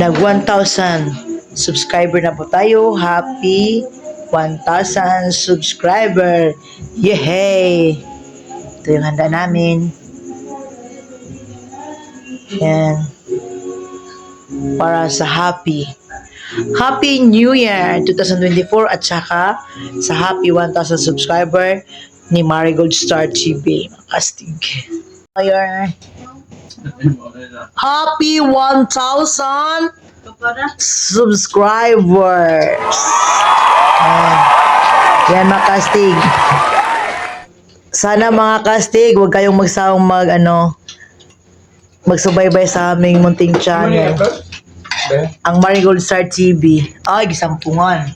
Nag 1,000 subscriber na po tayo. Happy 1,000 subscriber. Yehey! Ito yung handa namin. Yan. Para sa happy. Happy New Year 2024 at saka sa happy 1,000 subscriber ni Marigold Star TV. Makastig. Ayan. Happy 1,000 subscribers. Ayan. Yan mga kastig. Sana mga kastig, huwag kayong magsawang mag ano, magsubaybay sa aming munting channel. Ang Marigold Star TV. Ay, gisampungan.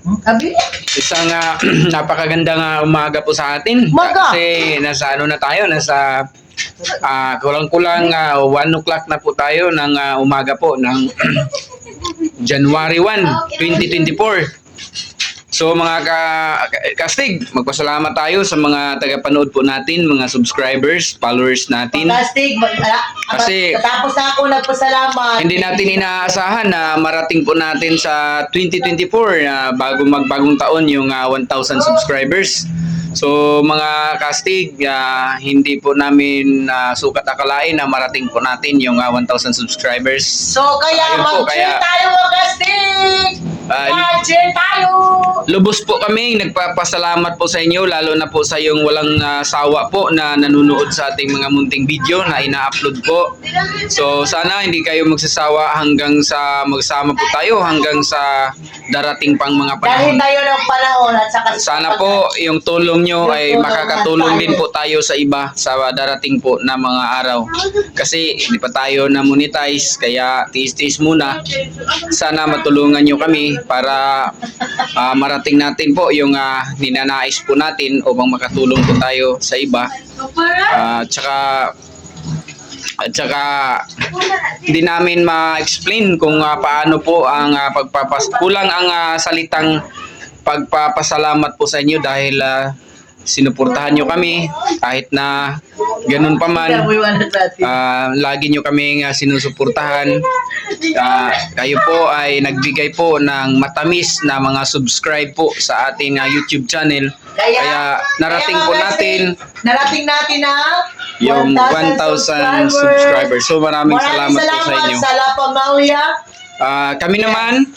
Hmm, Abi? Isang ah, napakagandang ah, umaga po sa atin. Umaga! Kasi nasa ano na tayo, nasa ah, kulang-kulang 1 o'clock na po tayo ng ah, umaga po ng January 1, 2024. So mga ka kastig, magpasalamat tayo sa mga tagapanood po natin, mga subscribers, followers natin. Fantastic. Mag- ala- Kasi- Tapos na ako nagpasalamat. Hindi natin inaasahan na marating po natin sa 2024 na bago magbagong taon yung ah, 1,000 subscribers. So mga kastig, ah, hindi po namin ah, sukat akalain na marating po natin yung ah, 1,000 subscribers. So, kaya kaya- tayo mga kastig! Mag-cheer tayo! Lubos po kami, nagpapasalamat po sa inyo, lalo na po sa yung walang ah, sawa po na nanonood sa ating mga munting video na ina-upload po. So sana hindi kayo magsasawa hanggang sa magsama po tayo hanggang sa darating pang mga Dahil panahon. tayo ng panahon at saka Sana po yung tulong nyo ay makakatulong din po tayo sa iba sa darating po na mga araw. Kasi hindi pa tayo na monetize kaya tiis-tiis muna. Sana matulungan nyo kami para ah, marating natin po yung ah, ninanais po natin upang makatulong po tayo sa iba. Ah, At saka at saka hindi namin ma-explain kung ah, paano po ang ah, pagpapas kulang ang ah, salitang pagpapasalamat po sa inyo dahil ah, sinuportahan nyo kami kahit na ganun pa man ah, lagi nyo kami nga sinusuportahan Ah, kayo po ay nagbigay po ng matamis na mga subscribe po sa ating ah, YouTube channel Kaya, kaya narating kaya po natin Narating natin na yung 1,000 subscribers. So maraming salamat, po sa inyo. Sa Mauya. Ah, kami naman,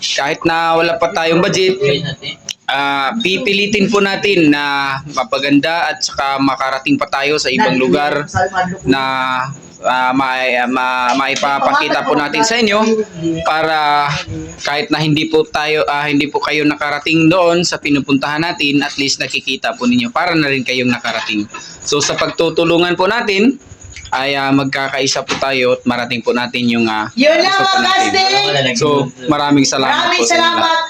kahit na wala pa tayong budget, ah, pipilitin po natin na mapaganda at saka makarating pa tayo sa ibang lugar na ma, maipapakita po natin sa inyo para kahit na hindi po tayo ah, hindi po kayo nakarating doon sa pinupuntahan natin at least nakikita po ninyo. Para na rin kayong nakarating. So sa pagtutulungan po natin ay ah, magkakaisa po tayo at marating po natin yung ah, Yun lang mga so maraming salamat Maraming po sa inyo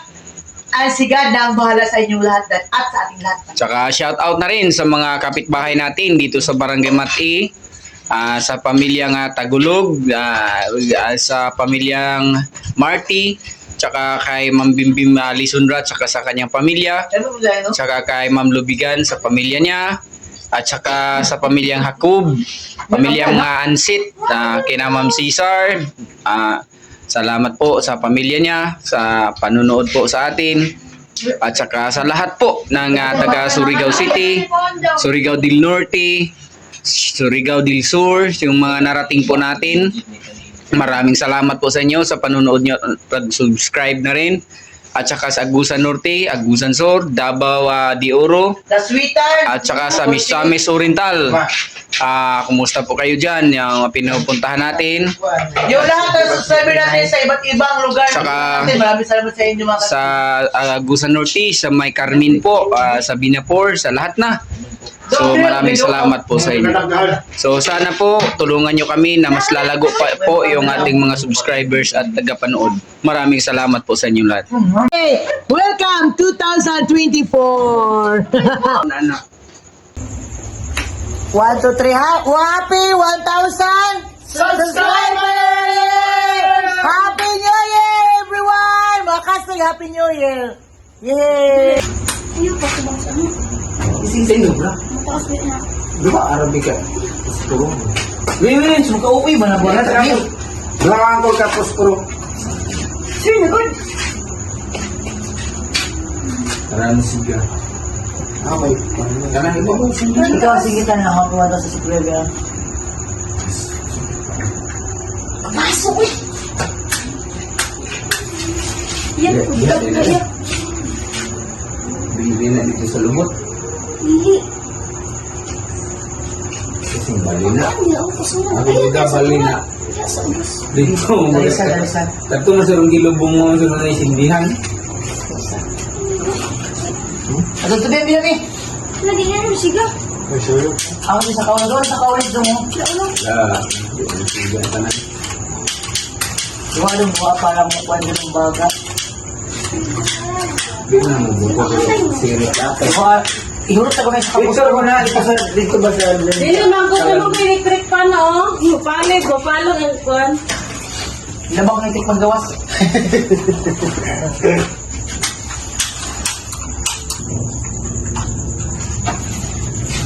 salamat. Ang sigad na ang bahala sa inyong lahat at sa ating lahat. Tsaka shout out na rin sa mga kapitbahay natin dito sa Barangay Mati, ah, sa pamilyang ah, Tagulog, ah, ah, sa pamilyang Marty, tsaka kay Ma'am Bimbim uh, Lisunra, tsaka sa kanyang pamilya, tsaka kay Ma'am Lubigan sa pamilya niya, at tsaka sa pamilyang Hakub, pamilyang uh, Ansit, uh, kina Ma'am Cesar, ah, salamat po sa pamilya niya, sa panunood po sa atin, at saka sa lahat po ng ah, taga Surigao City, Surigao del Norte, Surigao del Sur, yung mga narating po natin. Maraming salamat po sa inyo sa panonood nyo, pag-subscribe na rin. At saka sa Agusan Norte, Agusan Sur, Davao ah, de Oro, The sweetheart. at saka sa Misamis Oriental. Ah, kumusta po kayo dyan, yung pinupuntahan natin? Yung lahat ng subscriber natin sa iba't ibang lugar. Saka- natin. Maraming salamat sa inyo mga Sa Agusan Norte, sa May Carmen po, ah, sa Binapor, sa lahat na. So maraming salamat po sa inyo. So sana po tulungan nyo kami na mas lalago pa po yung ating mga subscribers at tagapanood. Maraming salamat po sa inyo lahat. Hey, welcome 2024. One, two, three, ha? Happy 1,000 subscribers! Happy New Year, everyone! Mga kastig, Happy New Year! Yay! Ising sa inyo, bro. Di ba Arabic ka? Ko. Wait, suka uwi ba na ba? Belakang ko tapos puro. Sir, nagod. Karami siga. Ah, may Karami ko. Ikaw, sige ka na nakakuha sa subscriber. Pasok eh. Yan, yeah. yeah. Bili na dito sa lumot. Hindi. Kasi bali na. Hindi ako kasunod. Ako baga bali na. Kaya sa ubos. Dito. Dalisan, dalisan. Tapos na sa rong gilubong mo sa mga isindihan. Ato to baby lagi. Lagi nga naman siga. May suyo. Ako din sa kawan doon, sa kawan doon mo. Ah, mo siga tanan. Dumalong buha para mo kuha din ng baga. Di na mo buko ko siri ata. Buha, ihurot ako na sa kapos. Dito ko na dito sa dito ba sa Dili man ko sa mga electric pa na oh. Mupali ko palo ang kon. Labang na itik magawas.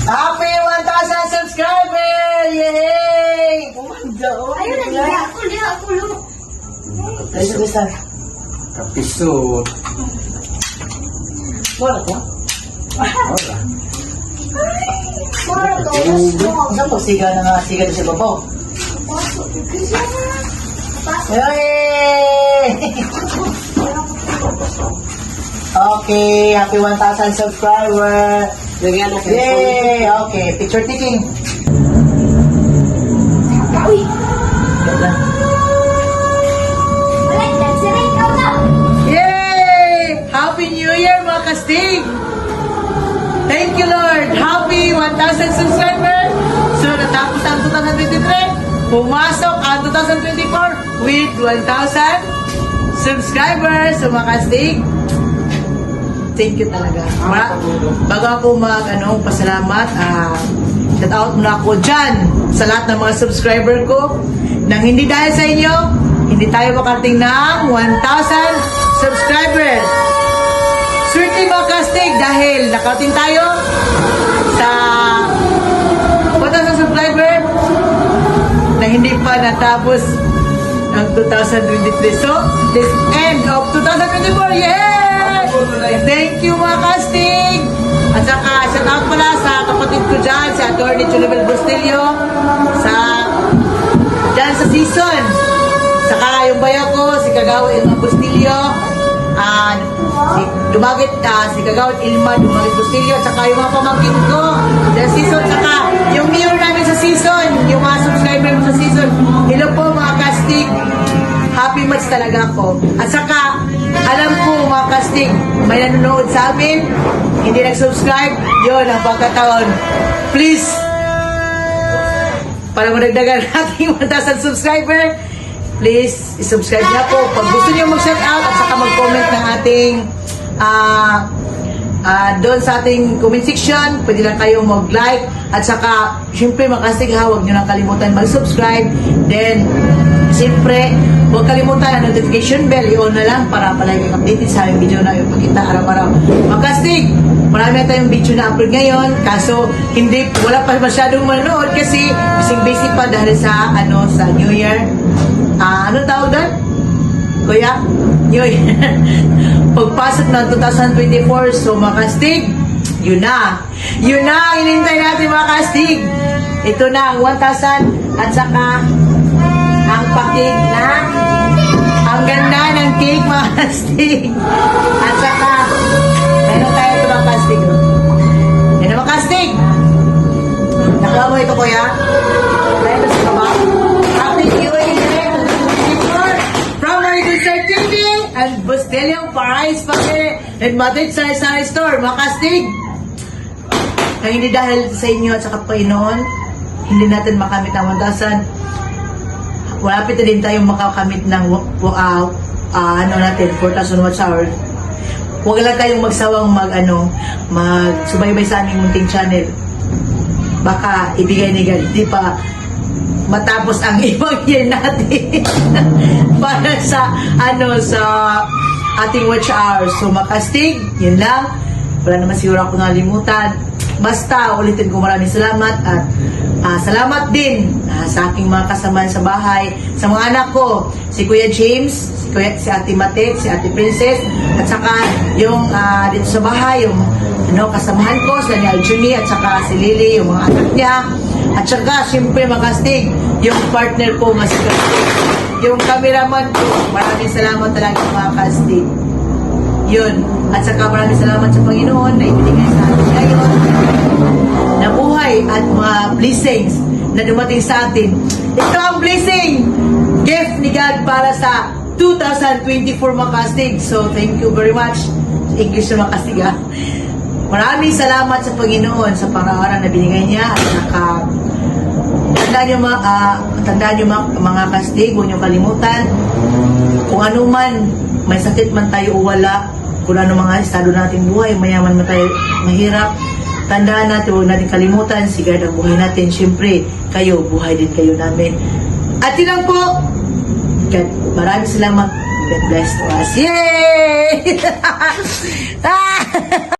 Happy 1,000 subscriber! Yay! Ayun na, hindi ako. Hindi ako lo. Dalisan, dalisan. kapisot. Wala ko. Saan po siga na nga, siga sa babaw? Okay, happy 1,000 subscriber! Yay! Okay, picture taking. Uy. Yay! Happy New Year mga kastig! Thank you Lord! Happy 1,000 subscribers! So natapos ang 2023, pumasok ang 2024 with 1,000 subscribers! So mga thank you talaga. Mara, bago ako mag ano, pasalamat, ah, shout out muna ako dyan sa lahat ng mga subscriber ko. Nang hindi dahil sa inyo, hindi tayo makarating ng 1,000 subscribers. Swerte mga kastig dahil nakarating tayo sa 1,000 subscriber na hindi pa natapos ang 2023. So, this end of 2024, yeah! Thank you mga kastig! At saka, shout out pala sa kapatid ko dyan, si Atty. Chulibel Bustillo, sa dyan sa season. Saka yung bayan ko, si Kagawa Ilma Bustillo, ah, si Dumagit, ah, si Kagawad Ilma Dumagit Bustillo, at saka yung mga pamangkin ko sa season, saka yung mayor namin sa season, yung mga subscriber mo sa season. Hello po mga kastig, happy match talaga ako. At saka, alam ko mga kastig, may nanonood sa amin, hindi nag-subscribe, yun ang pagkataon. Please, para madagdagan natin 1,000 subscriber, please, subscribe na po. Pag gusto niyo mag-shout out at saka mag-comment ng ating ah ah, doon sa ating comment section, pwede lang kayo mag-like at saka, syempre makasig ha, huwag nyo lang kalimutan mag-subscribe. Then, siyempre, huwag kalimutan ang notification bell, i-on na lang para palagi updated sa aming video na ipakita araw-araw. Makastig, marami na tayong video na upload ngayon, kaso hindi, wala pa masyadong manonood kasi kasing busy pa dahil sa, ano, sa New Year. Ah, ano tawag doon? Kuya, Year. Pagpasok ng 2024, so makastig, yun na. Yun na, inintay natin mga kastig. Ito na ang 1,000 at saka ang pakig na ang ganda ng cake mga kastig. At saka, meron tayo ito mga kastig. Yan mga kastig. Nakawa mo ito kuya. Na sa baba. Bustelio Parais Pake and Madrid Sari Sari Store. Mga kastig. Kaya hindi dahil sa inyo at sa Panginoon, hindi natin makamit ang 1,000. Malapit na din tayong makakamit ng uh, uh, ano natin, 4,000 watts hour. Huwag lang tayong magsawang mag, ano, magsubaybay sa aming munting channel. Baka ibigay ni God, di pa matapos ang ibang year natin para sa ano sa ating watch hour. So makastig, yun lang. Wala naman siguro ako nalimutan. Basta, ulitin ko maraming salamat at ah, salamat din ah, sa aking mga kasamahan sa bahay, sa mga anak ko, si Kuya James, si, Kuya, si Ate Matet, si Ate Princess, at saka yung ah, dito sa bahay, yung ano, kasamahan ko, si Daniel Juni, at saka si Lily, yung mga anak niya, at saka, siyempre, makastig, yung partner ko, mas yung cameraman ko, maraming salamat talaga mga kastig. Yun. At saka maraming salamat sa Panginoon na ibinigay sa atin ngayon na buhay at mga blessings na dumating sa atin. Ito ang blessing, gift ni God para sa 2024 Makastig. So, thank you very much. English na Makastig ha. Maraming salamat sa Panginoon sa pangaralan na binigay niya at saka tandaan niyo mga, ah, tandaan niyo mga, mga kastig, huwag kalimutan kung ano man, may sakit man tayo o wala, kung ano mga estado natin buhay, mayaman man tayo, mahirap, tandaan natin, huwag natin kalimutan, si God ang buhay natin. Siyempre, kayo, buhay din kayo namin. At yun lang po, God, maraming salamat. God bless to us. Yay! Ah!